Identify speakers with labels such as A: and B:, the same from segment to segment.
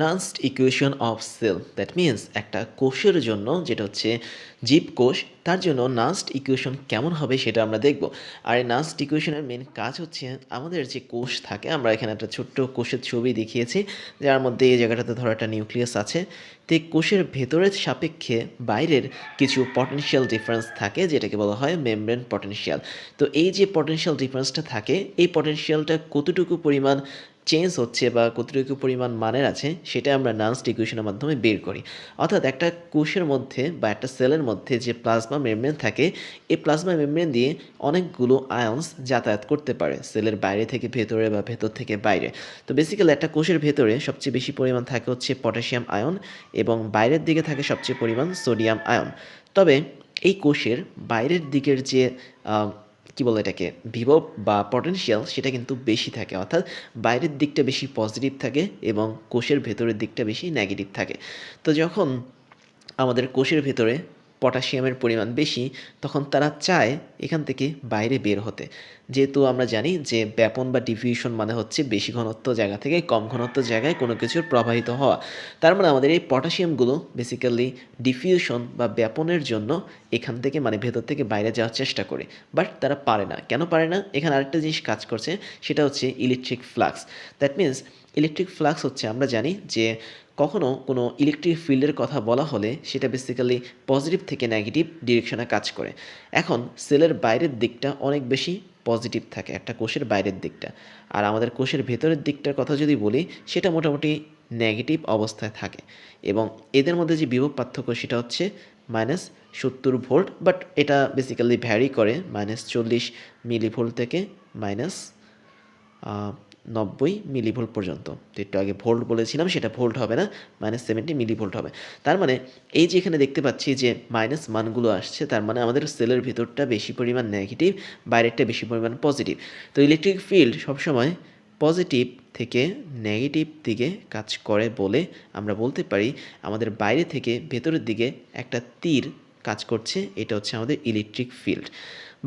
A: Nernst equation of cell that means একটা কোষের জন্য যেটা হচ্ছে জীব কোষ, তার জন্য নান্সড ইকুয়েশন কেমন হবে সেটা আমরা দেখব। আর এই নান্সড ইকুয়েশনের মেন কাজ হচ্ছে আমাদের যে কোষ থাকে, আমরা এখানে একটা ছোট্ট কোষের ছবি দেখিয়েছি, যার মধ্যে এই জায়গাটাতে ধরো একটা নিউক্লিয়াস আছে। তো কোষের ভেতরের সাপেক্ষে বাইরের কিছু পটেনশিয়াল ডিফারেন্স থাকে, যেটাকে বলা হয় মেমব্রেন পটেনশিয়াল তো এই যে পটেনশিয়াল ডিফারেন্সটা থাকে, এই পটেনশিয়ালটা কতটুকু পরিমাণ চেঞ্জ হচ্ছে বা কতটুকু পরিমাণ মানের আছে সেটা আমরা নান্সড ইকুয়েশনের মাধ্যমে বের করি। অর্থাৎ একটা কোষের মধ্যে বা একটা সেলের মধ্যে যে প্লাজমা মেমব্রেন থাকে, এই প্লাজমা মেমব্রেন দিয়ে অনেকগুলো আয়ন্স যাতায়াত করতে পারে সেলের বাইরে থেকে ভেতরে বা ভেতর থেকে বাইরে। তো বেসিক্যালি একটা কোষের ভেতরে সবচেয়ে বেশি পরিমাণ থাকে হচ্ছে পটাশিয়াম আয়ন এবং বাইরের দিকে থাকে সবচেয়ে পরিমাণ সোডিয়াম আয়ন তবে এই কোষের বাইরের দিকের যে কি বলে এটাকে? ভিভো বা পটেনশিয়াল সেটা কিন্তু বেশি থাকে। অর্থাৎ বাইরের দিকটা বেশি পজিটিভ থাকে এবং কোষের ভেতরের দিকটা বেশি নেগেটিভ থাকে। তো যখন আমাদের কোষের ভেতরে পটাশিয়ামের পরিমাণ বেশি, তখন তারা চায় এখান থেকে বাইরে বের হতে। যেহেতু আমরা জানি যে ব্যাপন বা ডিফিউশন মানে হচ্ছে বেশি ঘনত্ব জায়গা থেকে কম ঘনত্ব জায়গায় কোনো কিছুর প্রবাহিত হওয়া। তার মানে আমাদের এই পটাশিয়ামগুলো বেসিক্যালি ডিফিউশন বা ব্যাপনের জন্য এখান থেকে মানে ভেতর থেকে বাইরে যাওয়ার চেষ্টা করে। বাট তারা পারে না। কেন পারে না? এখানে আরেকটা জিনিস কাজ করছে, সেটা হচ্ছে electric flux that means electric flux হচ্ছে আমরা জানি যে কখনো কোনো ইলেকট্রিক ফিল্ডের কথা বলা হলে সেটা বেসিক্যালি পজিটিভ থেকে নেগেটিভ ডিরেকশনে কাজ করে। এখন সেলের বাইরের দিকটা অনেক বেশি পজিটিভ থাকে, একটা কোষের বাইরের দিকটা। আর আমাদের কোষের ভেতরের দিকটার কথা যদি বলি, সেটা মোটামুটি নেগেটিভ অবস্থায় থাকে। এবং এদের মধ্যে যে বিভব পার্থক্য সেটা হচ্ছে মাইনাস সত্তর ভোল্ট বাট এটা বেসিক্যালি ভ্যারি করে মাইনাস চল্লিশ মিলিভোল্ট থেকে মাইনাস নব্বই মিলিভোল্ট পর্যন্ত। তো একটু আগে ভোল্ট বলেছিলাম, সেটা ভোল্ট হবে না মাইনাস সেভেন্টি মিলিভোল্ট হবে। তার মানে এই যে এখানে দেখতে পাচ্ছি যে মাইনাস মানগুলো আসছে, তার মানে আমাদের সেলের ভিতরটা বেশি পরিমাণ নেগেটিভ বাইরেরটা বেশি পরিমাণ পজিটিভ তো ইলেকট্রিক ফিল্ড সবসময় পজিটিভ থেকে নেগেটিভ দিকে কাজ করে বলে আমরা বলতে পারি, আমাদের বাইরে থেকে ভেতরের দিকে একটা তীর কাজ করছে, এটা হচ্ছে আমাদের ইলেকট্রিক ফিল্ড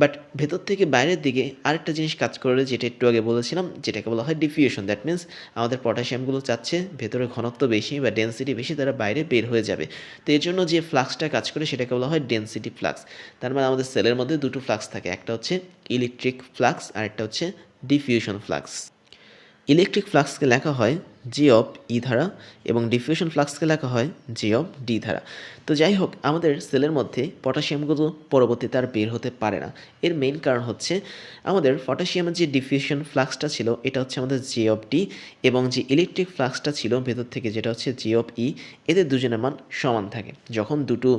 A: বাট ভেতর থেকে বাইরের দিকে আরেকটা জিনিস কাজ করে যেটা একটু আগে বলেছিলাম, যেটাকে বলা হয় ডিফিউশন দ্যাট মিন্স আমাদের পটাশিয়ামগুলো চাচ্ছে ভেতরে ঘনত্ব বেশি বা ডেন্সিটি বেশি, তারা বাইরে বের হয়ে যাবে। তো এর জন্য যে ফ্লাক্সটা কাজ করে সেটাকে বলা হয় ডেন্সিটি ফ্লাক্স তার মানে আমাদের সেলের মধ্যে দুটো ফ্লাক্স থাকে, একটা হচ্ছে ইলেকট্রিক ফ্লাক্স আর একটা হচ্ছে ডিফিউশন ফ্লাক্স ইলেকট্রিক ফ্লাক্সকে লেখা হয় জি অফ ই ধারা এবং ডিফিউশন ফ্লাক্সকে লেখা হয় জি অফ ডি ধারা। তো যাই হোক, আমাদের সেলের মধ্যে পটাশিয়ামগুলো পরবর্তীতে আর বের হতে পারে না। এর মেইন কারণ হচ্ছে আমাদের পটাশিয়ামের যে ডিফিউশন ফ্লাক্সটা ছিল, এটা হচ্ছে আমাদের জি অফ ডি এবং যে ইলেকট্রিক ফ্লাক্সটা ছিল ভেতর থেকে, যেটা হচ্ছে জি অফ ই এদের দুজনের মান সমান থাকে। যখন দুটো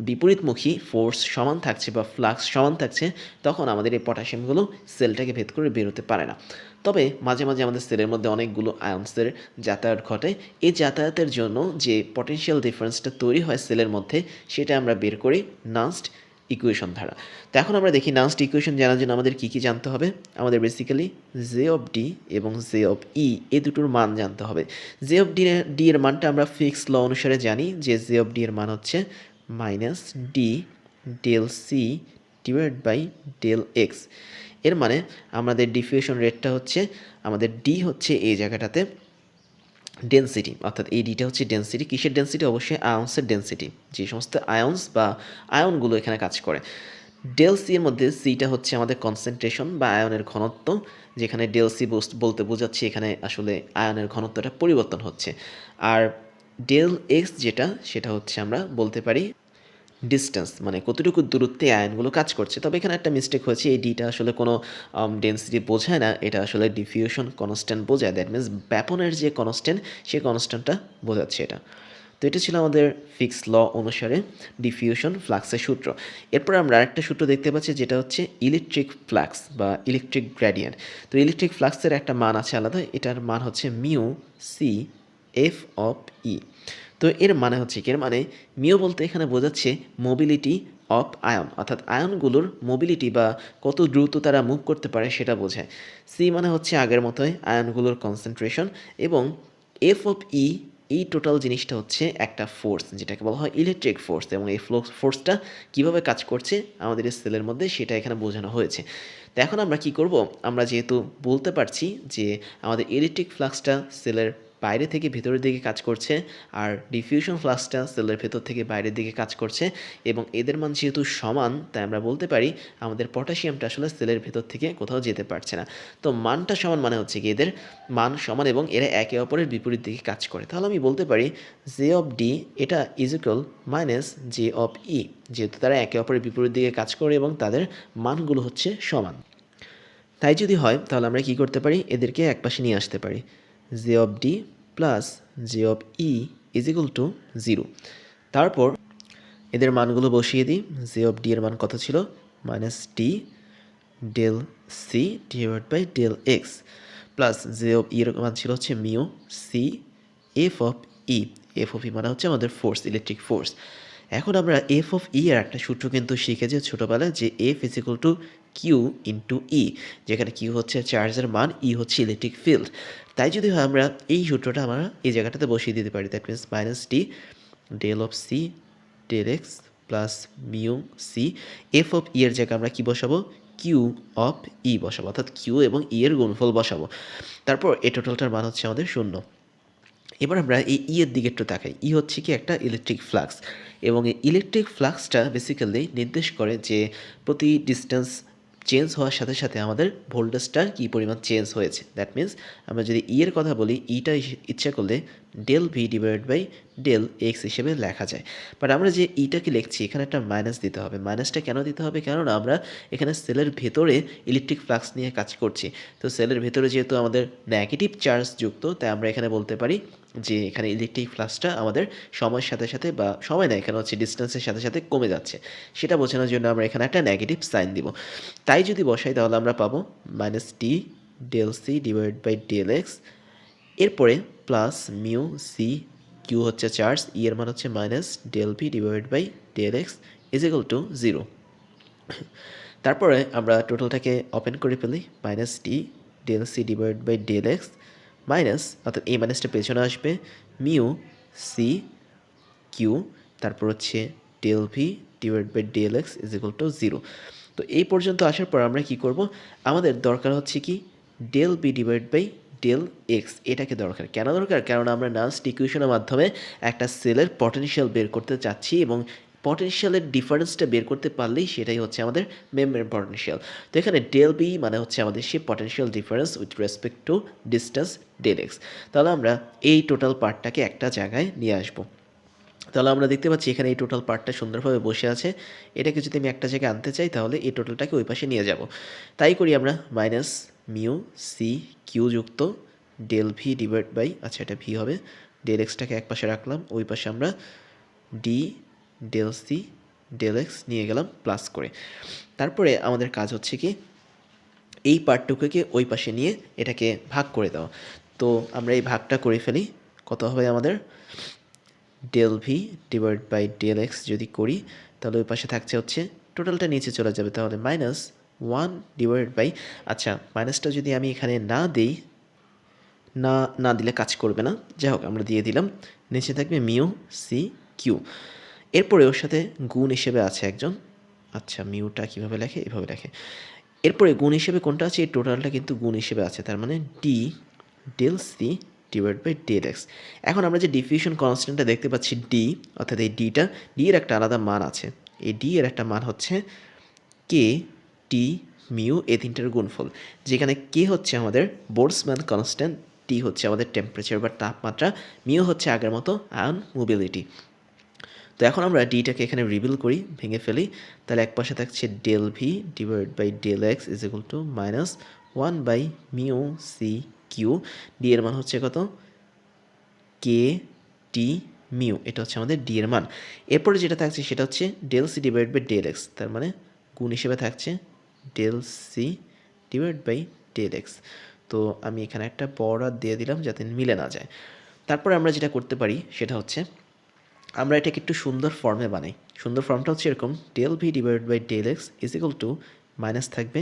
A: বিপরীতমুখী ফোর্স সমান থাকছে বা ফ্লাক্স সমান থাকছে, তখন আমাদের এই পটাশিয়ামগুলো সেলটাকে ভেদ করে বেরোতে পারে না। তবে মাঝে মাঝে আমাদের সেলের মধ্যে অনেকগুলো আয়ন্সের যাতায়াত ঘটে। এই যাতায়াতের জন্য যে পটেনশিয়াল ডিফারেন্সটা তৈরি হয় সেলের মধ্যে, সেটা আমরা বের করি নাস্ট ইকুয়েশন দ্বারা। তো এখন আমরা দেখি নাস্ট ইকুয়েশন জানার জন্য আমাদের কী কী জানতে হবে? আমাদের বেসিক্যালি জে অফ ডি এবং জে অফ ই এ দুটোর মান জানতে হবে। জে অফ ডি ডি এর মানটা আমরা ফিক্স ল অনুসারে জানি যে জে অফ ডি এর মান হচ্ছে minus D del C divide by del X এর মানে আমাদের ডিফিউশন রেটটা হচ্ছে, আমাদের ডি হচ্ছে এই জায়গাটাতে ডেন্সিটি অর্থাৎ এই ডিটা হচ্ছে ডেন্সিটি কিসের ডেন্সিটি অবশ্যই আয়ন্সের ডেন্সিটি যে সমস্ত আয়ন্স বা আয়নগুলো এখানে কাজ করে। ডেল সি এর মধ্যে সিটা হচ্ছে আমাদের কনসেন্ট্রেশন বা আয়নের ঘনত্ব, যেখানে ডেল সি বলতে বোঝাচ্ছি এখানে আসলে আয়নের ঘনত্বটা পরিবর্তন হচ্ছে। আর ডেল এক্স যেটা, সেটা হচ্ছে আমরা বলতে পারি ডিস্টেন্স মানে কতটুকু দূরত্বে আয়নগুলো কাজ করছে। তবে এখানে একটা মিস্টেক হয়েছে, এই ডিটা আসলে কোনো ডেন্সিটি বোঝায় না, এটা আসলে ডিফিউশন কনস্ট্যান্ট বোঝায় দ্যাট মিনস ব্যাপনের যে কনস্ট্যান্ট সেই কনস্ট্যান্টটা বোঝাচ্ছে এটা। তো এটা ছিল আমাদের ফিক্স ল অনুসারে ডিফিউশন ফ্লাক্সের সূত্র। এরপর আমরা আরেকটা সূত্র দেখতে পাচ্ছি, যেটা হচ্ছে ইলেকট্রিক ফ্লাক্স বা ইলেকট্রিক গ্র্যাডিয়েন্ট তো ইলেকট্রিক ফ্লাক্সের একটা মান আছে আলাদা, এটার মান হচ্ছে mu C F of E তো এর মানে হচ্ছে কি? এর মানে মিও বলতে এখানে বোঝাচ্ছে মোবিলিটি অফ আয়ন অর্থাৎ আয়নগুলোর মোবিলিটি বা কত দ্রুত তারা মুভ করতে পারে সেটা বোঝায়। সি মানে হচ্ছে আগের মতোই আয়নগুলোর কনসেন্ট্রেশন এবং এফ অফ ই এই টোটাল জিনিসটা হচ্ছে একটা ফোর্স যেটাকে বলা হয় ইলেকট্রিক ফোর্স এবং এই ফ্লো ফোর্সটা কীভাবে কাজ করছে আমাদের এই সেলের মধ্যে সেটা এখানে বোঝানো হয়েছে। তো এখন আমরা কি করব? আমরা যেহেতু বলতে পারছি যে আমাদের ইলেকট্রিক ফ্লাক্সটা সেলের বাইরে থেকে ভেতরের দিকে কাজ করছে আর ডিফিউশন ফ্লাক্সটা সেলের ভেতর থেকে বাইরের দিকে কাজ করছে এবং এদের মান যেহেতু সমান, তাই আমরা বলতে পারি আমাদের পটাশিয়ামটা আসলে সেলের ভেতর থেকে কোথাও যেতে পারছে না। তো মানটা সমান মানে হচ্ছে কি এদের মান সমান এবং এরা একে অপরের বিপরীত দিকে কাজ করে। তাহলে আমি বলতে পারি জে অফ ডি এটা is equal minus J of E যেহেতু তারা একে অপরের বিপরীত দিকে কাজ করে এবং তাদের মানগুলো হচ্ছে সমান। তাই যদি হয়, তাহলে আমরা কি করতে পারি? এদেরকে একপাশে নিয়ে আসতে পারি। J of D plus J of E is equal to zero. তারপর এদের মানগুলো বসিয়ে দিই। জে অফ ডি এর মান কত ছিল? Minus T del C divide by del X. Plus J of E এর মান ছিল হচ্ছে mu C F of E. F of E মানে হচ্ছে আমাদের ফোর্স, ইলেকট্রিক ফোর্স। এখন আমরা এফ অফ ই এর একটা সূত্র কিন্তু শিখেছি ছোটোবেলায় যে F is equal to Q into E যেখানে কিউ হচ্ছে চার্জের মান ই হচ্ছে ইলেকট্রিক ফিল্ড তাই যদি হয় আমরা এই সূত্রটা আমরা এই জায়গাটাতে বসিয়ে দিতে পারি। That means minus T del of C del X plus mu C F of E এর জায়গায় আমরা কি বসাবো? কিউ অফ ই বসাবো। অর্থাৎ কিউ এবং ই এর গুণফল বসাবো। তারপর এ টোটালটার মান হচ্ছে আমাদের শূন্য। এবার আমরা এই ই এর দিকে একটু তাকাই। ই হচ্ছে কি একটা ইলেকট্রিক ফ্লাক্স এবং এই ইলেকট্রিক ফ্লাক্সটা বেসিক্যালি নির্দেশ করে যে প্রতি ডিস্টেন্স চেঞ্জ হওয়ার সাথে সাথে আমাদের ভোল্টেজটার কী পরিমাণ চেঞ্জ হয়েছে। দ্যাট মিন্স আমরা যদি ই এর কথা বলি ইটা ইচ্ছা করলে del V divide by del X হিসেবে লেখা যায়। বাট আমরা যে ইটাকে লিখছি, এখানে একটা মাইনাস দিতে হবে। মাইনাসটা কেন দিতে হবে? কেননা আমরা এখানে সেলের ভেতরে ইলেকট্রিক ফ্লাক্স নিয়ে কাজ করছি। তো সেলের ভেতরে যেহেতু আমাদের নেগেটিভ চার্জ যুক্ত, তাই আমরা এখানে বলতে পারি যে এখানে ইলেকট্রিক ফ্লাক্সটা আমাদের সময়ের সাথে সাথে বা সময় না এখানে হচ্ছে ডিস্টেন্সের সাথে সাথে কমে যাচ্ছে। সেটা বোঝানোর জন্য আমরা এখানে একটা নেগেটিভ সাইন দিব। তাই যদি বসাই তাহলে আমরা পাবো minus T del C divide by del X এরপরে প্লাস মিউ সি কিউ হচ্ছে চার্জ ই এর মান হচ্ছে minus del P divide by del X is equal to zero তারপরে আমরা টোটালটাকে ওপেন করে ফেলি minus T del C divide by del X minus, অর্থাৎ এই মাইনাসটা পেছনে আসবে, মিউ সি কিউ তারপর হচ্ছে del V divide by del X is equal to zero তো এই পর্যন্ত আসার পর আমরা কি করব? আমাদের দরকার হচ্ছে কি del B divide by del X এটাকে দরকার। কেন দরকার? কারণ আমরা নাস্ট ইকুয়েশনের মাধ্যমে একটা সেলের পটেনশিয়াল বের করতে চাচ্ছি এবং পটেনশিয়ালের ডিফারেন্সটা বের করতে পারলেই সেটাই হচ্ছে আমাদের মেমব্রেন পটেনশিয়াল তো এখানে ডেল বি মানে হচ্ছে আমাদের সেই potential difference with respect to distance del X তাহলে আমরা এই টোটাল পার্টটাকে একটা জায়গায় নিয়ে আসব। তাহলে আমরা দেখতে পাচ্ছি এখানে এই টোটাল পার্টটা সুন্দরভাবে বসে আছে। এটাকে যদি আমি একটা জায়গায় আনতে চাই তাহলে এই টোটালটাকে ওই পাশে নিয়ে যাব। তাই করি আমরা মাইনাস মিউ সি কিউ যুক্ত ডেল ভি ডিভাইড বাই আচ্ছা এটা ভি হবে ডেল এক্সটাকে এক পাশে রাখলাম, ওই পাশে আমরা D del C del X নিয়ে গেলাম প্লাস করে। তারপরে আমাদের কাজ হচ্ছে কি, এই পার্টটুকুকে ওই পাশে নিয়ে এটাকে ভাগ করে দাও। তো আমরা এই ভাগটা করে ফেলি, কত হবে আমাদের? Del V divide by del X যদি করি, তাহলে ওই পাশে থাকছে হচ্ছে টোটালটা নিচে চলে যাবে তাহলে মাইনাস ওয়ান ডিভাইড বাই আচ্ছা মাইনাসটা যদি আমি এখানে না দিই, না না দিলে কাজ করবে না। যাই হোক, আমরা দিয়ে দিলাম। নিচে থাকবে মিউ সি কিউ এরপরে ওর সাথে গুণ হিসেবে আছে একজন। আচ্ছা মিউটা কীভাবে লেখে? এভাবে লেখে। এরপরে গুণ হিসেবে কোনটা আছে? এই টোটালটা কিন্তু গুণ হিসেবে আছে। তার মানে D del C divide by del X এখন আমরা যে ডিফিউশন কনস্ট্যান্টটা দেখতে পাচ্ছি ডি অর্থাৎ এই ডিটা ডি এর একটা আলাদা মান আছে। এই ডি এর একটা মান হচ্ছে কে টি মিউ এ তিনটার গুণফল। যেখানে কে হচ্ছে আমাদের বোর্ডসম্যান কনস্ট্যান্ট টি হচ্ছে আমাদের টেম্পারেচার বা তাপমাত্রা মিউ হচ্ছে আগের মতো আয়ন মোবিলিটি তো এখন আমরা ডিটাকে এখানে রিভিল করি, ভেঙে ফেলি। তাহলে এক পাশে থাকছে del V divide by del X is equal to minus one by mu C Q D এর মান হচ্ছে কত? কে টি মিউ এটা হচ্ছে আমাদের ডি এর মান। এরপরে যেটা থাকছে সেটা হচ্ছে del C divide by del X তার মানে গুণ হিসেবে থাকছে del C divide by del X তো আমি এখানে একটা বর্ডার দিয়ে দিলাম যাতে মিলে না যায়। তারপরে আমরা যেটা করতে পারি সেটা হচ্ছে আমরা এটাকে একটু সুন্দর ফর্মে বানাই। সুন্দর ফর্মটা হচ্ছে এরকম del V divide by del X is equal to minus থাকবে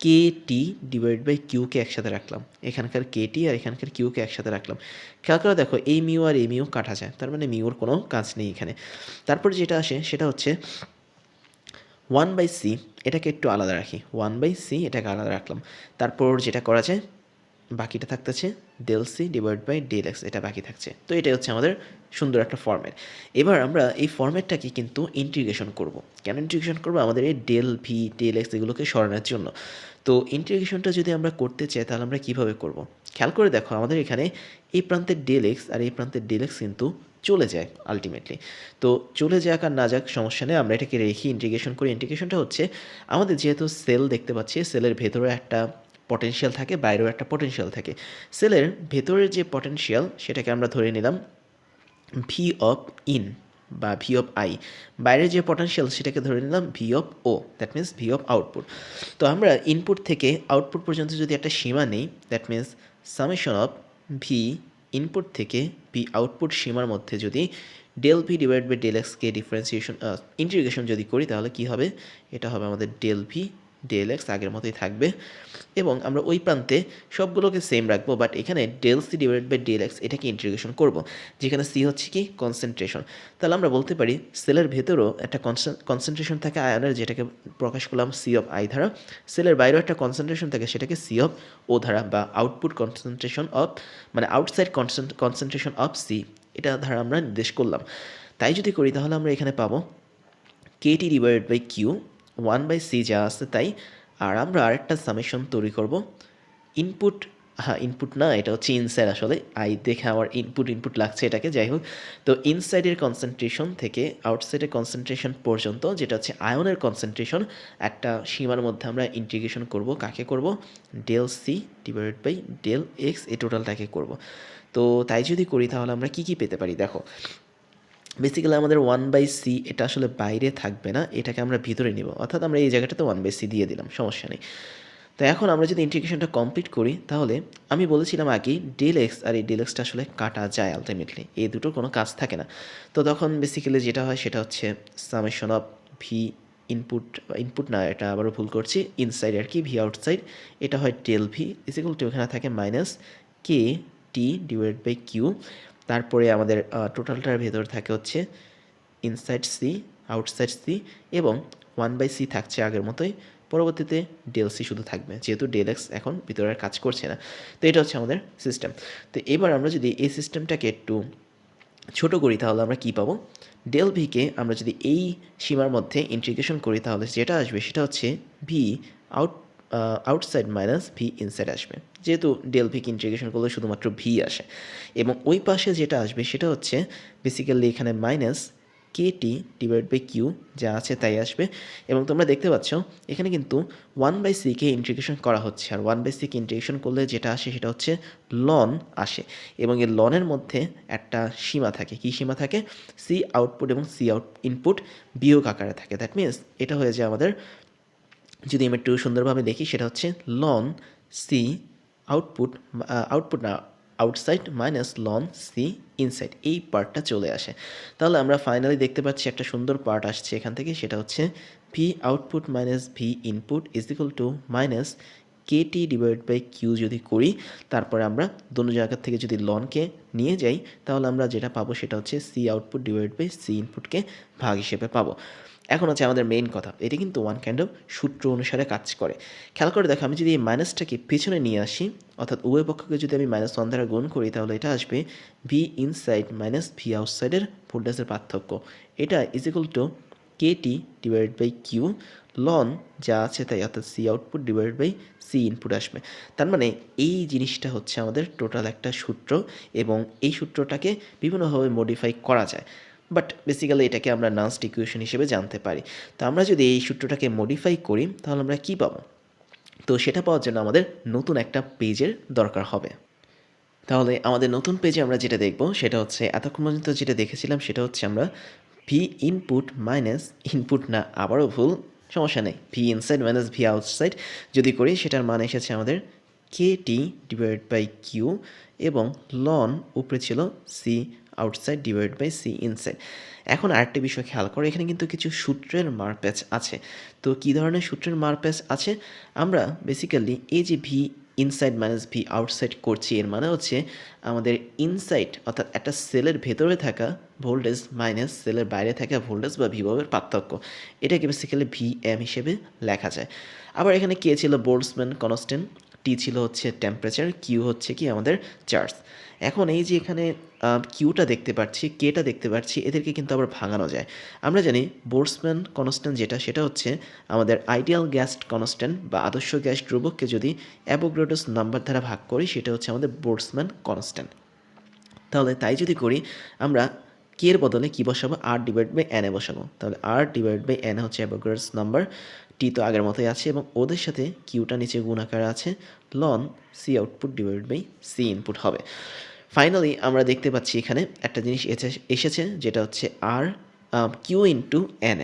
A: কে টি ডিভাইড বাই কিউকে একসাথে রাখলাম। এখানকার কে টি আর এখানকার কিউকে একসাথে রাখলাম। খেয়াল করে দেখো এই মিউ আর এই মিউ কাটা যায়, তার মানে মিউর কোনো কাজ নেই এখানে। তারপর যেটা আসে, সেটা হচ্ছে ওয়ান বাই সি এটাকে একটু আলাদা রাখি। ওয়ান বাই সি এটাকে আলাদা রাখলাম। তারপর যেটা করা যায়, বাকিটা থাকতেছে del C divide by del X এটা বাকি থাকছে। তো এটাই হচ্ছে আমাদের সুন্দর একটা ফর্ম্যাট এবার আমরা এই ফর্ম্যাটটাকে কিন্তু ইন্টিগ্রেশন করব। কেন ইন্টিগ্রেশন করব? আমাদের এই ডেল ভি ডেল এক্স এগুলোকে সরানোর জন্য। তো ইন্টিগ্রেশনটা যদি আমরা করতে চাই, তাহলে আমরা কীভাবে করব? খেয়াল করে দেখো, আমাদের এখানে এই প্রান্তের ডেল এক্স আর এই প্রান্তের ডেল এক্স কিন্তু চলে যায় আলটিমেটলি তো চলে যাক আর না যাক, সমস্যা নেই, আমরা এটাকে রেখে ইন্টিগ্রেশন করি। ইন্টিগ্রেশনটা হচ্ছে, আমাদের যেহেতু সেল দেখতে পাচ্ছি সেলের ভেতরে একটা পটেনশিয়াল থাকে, বাইরেও একটা পটেনশিয়াল থাকে। সেলের ভেতরের যে পটেনশিয়াল সেটাকে আমরা ধরে নিলাম ভি অফ ইন বা ভি অফ আই বাইরের যে পটেনশিয়াল সেটাকে ধরে নিলাম V of O that means V of output তো আমরা ইনপুট থেকে আউটপুট পর্যন্ত যদি একটা সীমা নেই that means summation of V input থেকে ভি আউটপুট সীমার মধ্যে যদি del V divide by del এক্সকে ডিফারেন্সিয়েশন ইন্টিগ্রেশন যদি করি, তাহলে কি হবে? এটা হবে আমাদের ডেল ভি ডেল এক্স আগের মতোই থাকবে। এবং আমরা ওই প্রান্তে সবগুলোকে সেম রাখব বাট এখানে del C divide by del X এটাকে ইন্টিগ্রেশন করব, যেখানে সি হচ্ছে কি কনসেন্ট্রেশন তাহলে আমরা বলতে পারি সেলের ভেতরেও একটা কনসেন্ট্রেশন থাকে আয়নের, যেটাকে প্রকাশ করলাম সি অফ আই ধারা। সেলের বাইরেও একটা কনসেন্ট্রেশন থাকে, সেটাকে সি অফ ও ধারা বা আউটপুট কনসেন্ট্রেশন অফ মানে আউটসাইড কনসেন্ট্রেশন অফ সি এটা ধারা আমরা নির্দেশ করলাম। তাই যদি করি তাহলে আমরা এখানে পাবো KT divide by Q one by C যা আছে তাই, আর আমরা আরেকটা সামেশন তৈরি করব। ইনপুট হ্যাঁ ইনপুট না, এটা হচ্ছে ইনসাইড আসলে। আই দেখে আমার ইনপুট ইনপুট লাগছে এটাকে, যাই হোক। তো ইনসাইডের কনসেন্ট্রেশন থেকে আউটসাইডের কনসেন্ট্রেশন পর্যন্ত, যেটা হচ্ছে আয়নের কনসেন্ট্রেশন একটা সীমার মধ্যে আমরা ইন্টিগ্রেশন করব। কাকে করব? Del C divided by del X এই টোটালটাকে করব। তো তাই যদি করি, তাহলে আমরা কি কি পেতে পারি? দেখো বেসিক্যালি আমাদের ওয়ান বাই সি এটা আসলে বাইরে থাকবে না, এটাকে আমরা ভিতরে নিব। অর্থাৎ আমরা এই জায়গাটাতে ওয়ান বাই সি দিয়ে দিলাম, সমস্যা নেই। তো এখন আমরা যদি ইন্টিগ্রেশনটা কমপ্লিট করি, তাহলে আমি বলেছিলাম আগে ডেল এক্স আর এই ডেল এক্সটা আসলে কাটা যায় আলটিমেটলি এই দুটোর কোনো কাজ থাকে না। তো তখন বেসিক্যালি যেটা হয়, সেটা হচ্ছে summation of V input input না, এটা আবারও ভুল করছি ইনসাইড আর কি ভি আউটসাইড এটা হয় ডেল ভি ইসিকুল টু এখানে থাকে minus K T divide by Q তারপরে আমাদের টোটালটার ভেতর থাকে হচ্ছে ইনসাইড সি আউটসাইড সি এবং ওয়ান বাই সি থাকছে আগের মতোই। পরবর্তীতে ডেল সি শুধু থাকবে, যেহেতু ডেল এক্স এখন ভিতরে আর কাজ করছে না। তো এটা হচ্ছে আমাদের সিস্টেম তো এবার আমরা যদি এই সিস্টেমটাকে একটু ছোট করি তাহলে আমরা কি পাবো? ডেল ভিকে আমরা যদি এই সীমার মধ্যে ইন্টিগ্রেশন করি তাহলে যেটা আসবে সেটা হচ্ছে V out outside minus V inside আসবে। যেহেতু ডেল ভিকে ইন্টিগ্রেশন করলে শুধুমাত্র ভি আসে। এবং ওই পাশে যেটা আসবে সেটা হচ্ছে বেসিক্যালি এখানে minus K T divide by Q যা আছে তাই আসবে। এবং তোমরা দেখতে পাচ্ছ, এখানে কিন্তু ওয়ান বাই সিকে ইন্টিগ্রেশন করা হচ্ছে। আর ওয়ান বাই সিকে ইন্টিগ্রেশন করলে যেটা আসে সেটা হচ্ছে লন আসে। এবং এই লনের মধ্যে একটা সীমা থাকে। কী সীমা থাকে? সি আউটপুট এবং সি আউট ইনপুট বিয়োগ আকারে থাকে। দ্যাট মিনস এটা হয়ে যায় আমাদের যদি আমি একটু সুন্দরভাবে দেখি, সেটা হচ্ছে লন সি আউটপুট আউটপুট না outside minus ln C inside এই পার্টটা চলে আসে। তাহলে আমরা ফাইনালি দেখতে পাচ্ছি একটা সুন্দর পার্ট আসছে এখান থেকে, সেটা হচ্ছে V output minus V input is equal to minus K T divide by Q যদি করি, তারপরে আমরা দোনো জায়গার থেকে যদি লনকে নিয়ে যাই, তাহলে আমরা যেটা পাবো সেটা হচ্ছে C output divide by C ইনপুটকে ভাগ হিসেবে পাবো। এখন হচ্ছে আমাদের মেইন কথা। এটি কিন্তু ওয়ান কাইন্ড অফ সূত্র অনুসারে কাজ করে। খেয়াল করে দেখো, আমি যদি এই মাইনাসটাকে পিছনে নিয়ে আসি, অর্থাৎ উভয় পক্ষকে যদি আমি মাইনাস ওয়ান দ্বারা গুণ করি, তাহলে এটা আসবে ভি ইনসাইড মাইনাস ভি আউটসাইডের ভোল্টেজের পার্থক্য। এটা is equal to K T divide by Q ln যা আছে তাই, অর্থাৎ C output divide by C input আসবে। তার মানে এই জিনিসটা হচ্ছে আমাদের টোটাল একটা সূত্র এবং এই সূত্রটাকে বিভিন্নভাবে মডিফাই করা যায়। বাট বেসিক্যালি এটাকে আমরা নান্সড ইকুয়েশন হিসেবে জানতে পারি। তো আমরা যদি এই সূত্রটাকে মডিফাই করি, তাহলে আমরা কী পাবো? তো সেটা পাওয়ার জন্য আমাদের নতুন একটা পেজের দরকার হবে। তাহলে আমাদের নতুন পেজে আমরা যেটা দেখব, সেটা হচ্ছে, এতক্ষণ পর্যন্ত যেটা দেখেছিলাম, সেটা হচ্ছে আমরা ভি ইনপুট মাইনাস ইনপুট না, আবারও ভুল, সমস্যা নেই। V inside minus V outside যদি করি, সেটার মান এসেছে আমাদের K T divide by Q এবং লন উপরে ছিল C outside divide by C inside এখন আরেকটা বিষয় খেয়াল করো, এখানে কিন্তু কিছু সূত্রের মারপ্যাচ আছে। তো কী ধরনের সূত্রের মারপ্যাচ আছে? আমরা বেসিক্যালি এই যে V inside minus V outside করছি, এর মানে হচ্ছে আমাদের ইনসাইড অর্থাৎ একটা সেলের ভেতরে থাকা ভোল্টেজ মাইনাস সেলের বাইরে থাকা ভোল্টেজ বা ভিভবের পার্থক্য। এটাকে বেসিক্যালি ভি এম হিসেবে লেখা যায়। আবার এখানে কে ছিল বোল্টসম্যান, কনস্ট্যান্ট? টি ছিল হচ্ছে টেম্পারেচার কিউ হচ্ছে কি? আমাদের চার্জ এখন এই যে এখানে কিউটা দেখতে পাচ্ছি, কেটা দেখতে পাচ্ছি, এদেরকে কিন্তু আবার ভাঙানো যায়। আমরা জানি বোর্সম্যান কনস্ট্যান্ট যেটা, সেটা হচ্ছে আমাদের আইডিয়াল গ্যাস কনস্ট্যান্ট বা আদর্শ গ্যাস ধ্রুবককে যদি অ্যাভোগ্রাডোস নাম্বার দ্বারা ভাগ করি, সেটা হচ্ছে আমাদের বোর্সম্যান কনস্ট্যান্ট। তাহলে তাই যদি করি, আমরা কে এর বদলে কী বসাবো? আর ডিভাইড বাই এন বসাবো। তাহলে আর ডিভাইড বাই এন হচ্ছে অ্যাভোগ্রাডস নাম্বার, টি তো আগের মতোই আছে এবং ওদের সাথে কিউটা নিচে গুণ আকারে আছে ln C output divide by C input হবে। ফাইনালি আমরা দেখতে পাচ্ছি এখানে একটা জিনিস এসে- এসেছে, যেটা হচ্ছে আর কিউ ইন্টু এন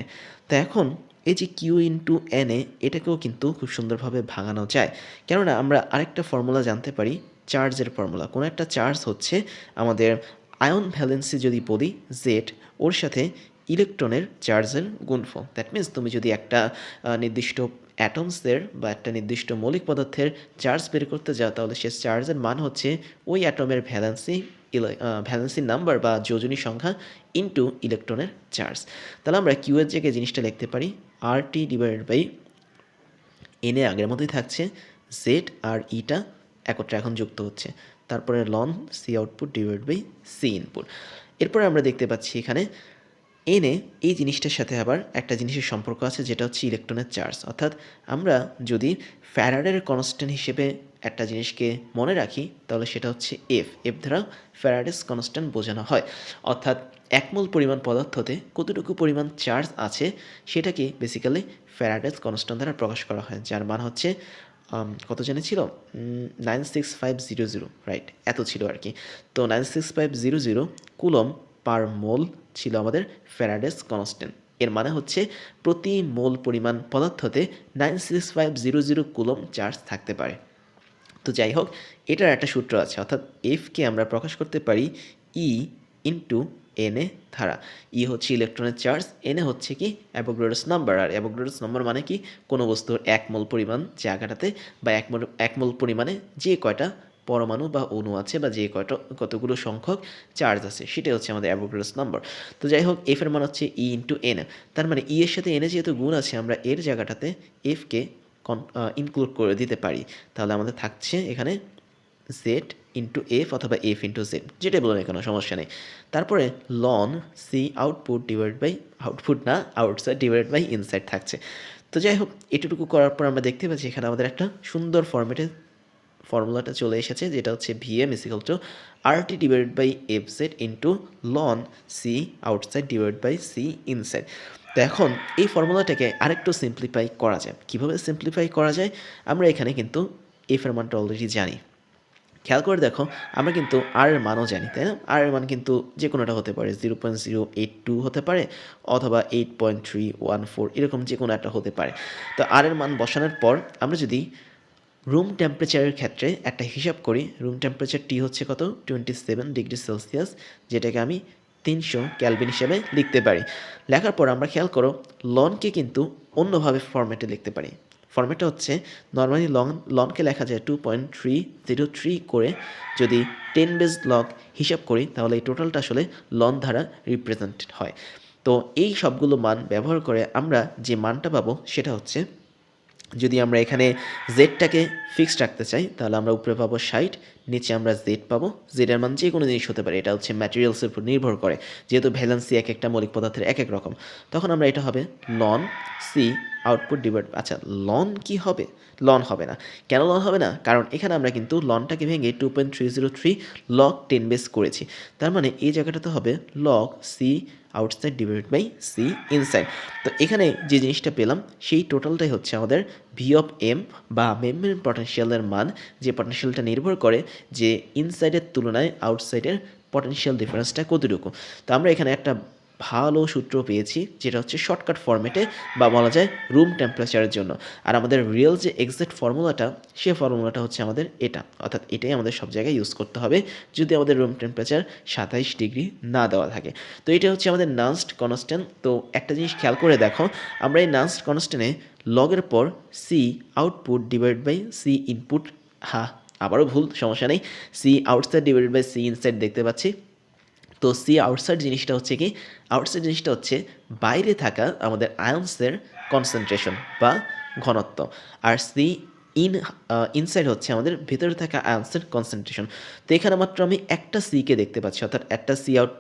A: তো এখন এই যে কিউ ইন্টু এন এ, এটাকেও কিন্তু খুব সুন্দরভাবে ভাঙানো যায়। কেননা আমরা আরেকটা ফর্মুলা জানতে পারি, চার্জের ফর্মুলা কোনো একটা চার্জ হচ্ছে আমাদের আয়ন ভ্যালেন্সি যদি বলি জেড ওর সাথে ইলেকট্রনের চার্জের গুণফল। দ্যাট মিন্স তুমি যদি একটা নির্দিষ্ট অ্যাটমসদের বা একটা নির্দিষ্ট মৌলিক পদার্থের চার্জ বের করতে যাও, তাহলে সে চার্জের মান হচ্ছে ওই অ্যাটমের ভ্যালেন্সি ভ্যালেন্সি নাম্বার বা যোজনী সংখ্যা ইনটু ইলেকট্রনের চার্জ তাহলে আমরা কিউ এর জায়গায় জিনিসটা লিখতে পারি আর টি ডিভাইডেড বাই এনে আগের মতোই থাকছে জেড আর ইটা একত্রে এখন যুক্ত হচ্ছে। তারপরে ln C output divide by C input এরপরে আমরা দেখতে পাচ্ছি এখানে এনে এই জিনিসটার সাথে আবার একটা জিনিসের সম্পর্ক আছে, যেটা হচ্ছে ইলেকট্রনের চার্জ অর্থাৎ আমরা যদি ফ্যারাডের কনস্ট্যান্ট হিসেবে একটা জিনিসকে মনে রাখি, তাহলে সেটা হচ্ছে এফ এফ দ্বারা ফ্যারাডেস কনস্ট্যান্ট বোঝানো হয়। অর্থাৎ একমল পরিমাণ পদার্থতে কতটুকু পরিমাণ চার্জ আছে, সেটাকে বেসিক্যালি ফ্যারাডেস কনস্ট্যান্ট দ্বারা প্রকাশ করা হয়, যার মান হচ্ছে কত জানি ছিল? Nine six five zero zero right এত ছিল আর কি। তো nine six five zero zero coulomb per mole ছিল আমাদের ফ্যারাডেস কনস্ট্যান্ট এর মানে হচ্ছে প্রতি মোল পরিমাণ পদার্থতে nine six five zero zero coulomb charge থাকতে পারে। তো যাই হোক, এটার একটা সূত্র আছে, অর্থাৎ এফকে আমরা প্রকাশ করতে পারি ই ইন্টু এনে ধারা। ই হচ্ছে ইলেকট্রনের চার্জ এনে হচ্ছে কি অ্যাভোগ্রাডস নাম্বার, আর অ্যাভোগ্রাডস নাম্বার মানে কি কোনো বস্তুর এক মোল পরিমাণ জায়গাটাতে বা এক মোল এক মোল পরিমাণে যে কয়টা পরমাণু বা অণু আছে বা যে কয়টা, কতগুলো সংখ্যক চার্জ আছে, সেটাই হচ্ছে আমাদের অ্যাভোগ্রাডস নাম্বার। তো যাই হোক, এফ এর মান হচ্ছে ই ইন্টু এন তার মানে ই এর সাথে এনে যেহেতু গুণ আছে, আমরা এর জায়গাটাতে এফকে ইনক্লুড করে দিতে পারি। তাহলে আমাদের থাকছে এখানে জেড ইন্টু এফ অথবা এফ ইন্টু জেড যেটাই বলুন কোনো, সমস্যা নেই। তারপরে ln C output divide by output না আউটসাইড ডিভাইড বাই ইনসাইড থাকছে। তো যাই হোক, এটুকু করার পর আমরা দেখতে পাচ্ছি এখানে আমাদের একটা সুন্দর ফর্মেটে ফর্মুলাটা চলে এসেছে, যেটা হচ্ছে VM equal to R T divide by F Z into ln C outside divide by C inside তো এখন এই ফর্মুলাটাকে আরেকটু সিম্পলিফাই করা যায় কীভাবে সিম্পলিফাই করা যায়? আমরা এখানে কিন্তু এফ এর মানটা অলরেডি জানি। খেয়াল করে দেখো, আমরা কিন্তু আর এর মানও জানি, তাই না? আর এর মান কিন্তু যে কোনোটা হতে পারে zero point zero eight two হতে পারে, অথবা eight point three one four এরকম যে কোনো একটা হতে পারে। তো আর এর মান বসানোর পর আমরা যদি রুম টেম্পারেচারের ক্ষেত্রে একটা হিসাব করি। রুম টেম্পারেচার টি হচ্ছে কত? টোয়েন্টি সেভেন ডিগ্রি সেলসিয়াস যেটাকে আমি তিনশো ক্যালভিন হিসেবে লিখতে পারি। লেখার পর আমরা খেয়াল করো লনকে কিন্তু অন্যভাবে ফরম্যাটে লিখতে পারি। ফরম্যাটটা হচ্ছে নর্মালি লন লনকে লেখা যায় two point three zero three করে। যদি টেন বেজ লগ হিসাব করি, তাহলে এই টোটালটা আসলে লন দ্বারা রিপ্রেজেন্টেড হয়। তো এই সবগুলো মান ব্যবহার করে আমরা যে মানটা পাবো, সেটা হচ্ছে যদি আমরা এখানে জেডটাকে ফিক্সড রাখতে চাই, তাহলে আমরা উপরে পাবো ষাট, নিচে আমরা জেড পাবো। জেডের মান যে কোনো জিনিস হতে পারে, এটা হচ্ছে ম্যাটেরিয়ালসের উপর নির্ভর করে। যেহেতু ভ্যালেন্সি এক একটা, মৌলিক পদার্থের এক এক রকম। তখন আমরা এটা হবে লন সি আউটপুট ডিভাইড আচ্ছা লন কি হবে? লন হবে না। কেন লন হবে না? কারণ এখানে আমরা কিন্তু লনটাকে ভেঙে two point three zero three log ten base করেছি। তার মানে এই জায়গাটাতে হবে log C outside divide by C inside তো এখানে যে জিনিসটা পেলাম, সেই টোটালটাই হচ্ছে আমাদের ভি অফ এম বা মেমব্রেন পটেনশিয়ালের মান, যে পটেনশিয়ালটা নির্ভর করে যে ইনসাইডের তুলনায় আউটসাইডের পটেনশিয়াল ডিফারেন্সটা কতটুকু। তো আমরা এখানে একটা ভালো সূত্র পেয়েছি, যেটা হচ্ছে শর্টকাট ফর্মেটে বা বলা যায় রুম টেম্পারেচারের জন্য। আর আমাদের রিয়েল যে এক্সাক্ট ফর্মুলাটা সে ফর্মুলাটা হচ্ছে আমাদের এটা। অর্থাৎ এটাই আমাদের সব জায়গায় ইউজ করতে হবে, যদি আমাদের রুম টেম্পারেচার সাতাইশ ডিগ্রি না দেওয়া থাকে। তো এটা হচ্ছে আমাদের নাস্ট কনস্ট্যান্ট তো একটা জিনিস খেয়াল করে দেখো, আমরা এই নাস্ট কনস্ট্যান্টে লগের পর C output divide by C input হা, আবারও ভুল, সমস্যা নেই। C outside divide by C inside দেখতে পাচ্ছি। তো সি আউটসাইড জিনিসটা হচ্ছে কি, আউটসাইড জিনিসটা হচ্ছে বাইরে থাকা আমাদের আয়ন্সের কনসেন্ট্রেশন বা ঘনত্ব। আর সি ইন ইনসাইড হচ্ছে আমাদের ভেতরে থাকা আয়ন্সের কনসেন্ট্রেশন তো এখানে মাত্র আমি একটা সিকে দেখতে পাচ্ছি, অর্থাৎ একটা সি আউট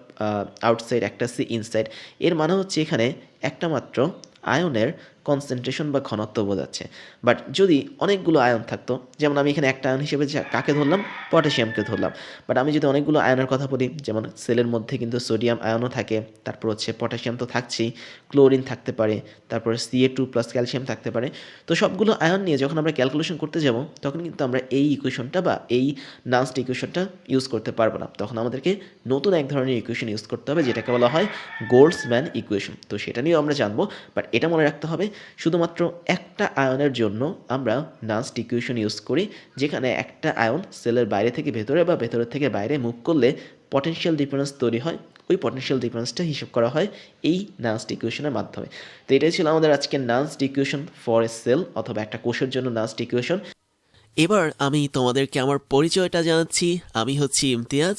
A: আউটসাইড একটা সি ইনসাইড এর মানে হচ্ছে এখানে একটা মাত্র আয়নের কনসেন্ট্রেশন বা ঘনত্ব বোঝাচ্ছে। বাট যদি অনেকগুলো আয়ন থাকতো, যেমন আমি এখানে একটা আয়ন হিসেবে কাকে ধরলাম? পটাশিয়ামকে ধরলাম। বাট আমি যদি অনেকগুলো আয়নের কথা বলি, যেমন সেলের মধ্যে কিন্তু সোডিয়াম আয়নও থাকে, তারপর হচ্ছে পটাশিয়াম তো থাকছেই ক্লোরিন থাকতে পারে, তারপর সিএ টু প্লাস ক্যালসিয়াম থাকতে পারে। তো সবগুলো আয়ন নিয়ে যখন আমরা ক্যালকুলেশন করতে যাব, তখন কিন্তু আমরা এই ইকুয়েশনটা বা এই নাস্ট ইকুয়েশনটা ইউজ করতে পারব না। তখন আমাদেরকে নতুন এক ধরনের ইকুয়েশন ইউজ করতে হবে, যেটাকে বলা হয় গোল্ডসম্যান ইকুয়েশন তো সেটা নিয়েও আমরা জানব বাট এটা মনে রাখতে হবে শুধুমাত্র একটা আয়নের জন্য আমরা নাস্ট ইকুয়েশন ইউজ করি, যেখানে একটা আয়ন সেলের বাইরে থেকে ভেতরে বা ভেতরের থেকে বাইরে মুভ করলে পটেনশিয়াল ডিফারেন্স তৈরি হয়। ওই পটেনশিয়াল ডিফারেন্সটা হিসাব করা হয় এই নাস্ট ইকুয়েশনের মাধ্যমে। তো এটাই ছিল আমাদের আজকের Nernst equation for a cell অথবা একটা কোষের জন্য নাস্ট ইকুয়েশন
B: এবার আমি তোমাদেরকে আমার পরিচয়টা জানাচ্ছি। আমি হচ্ছি ইমতিয়াজ।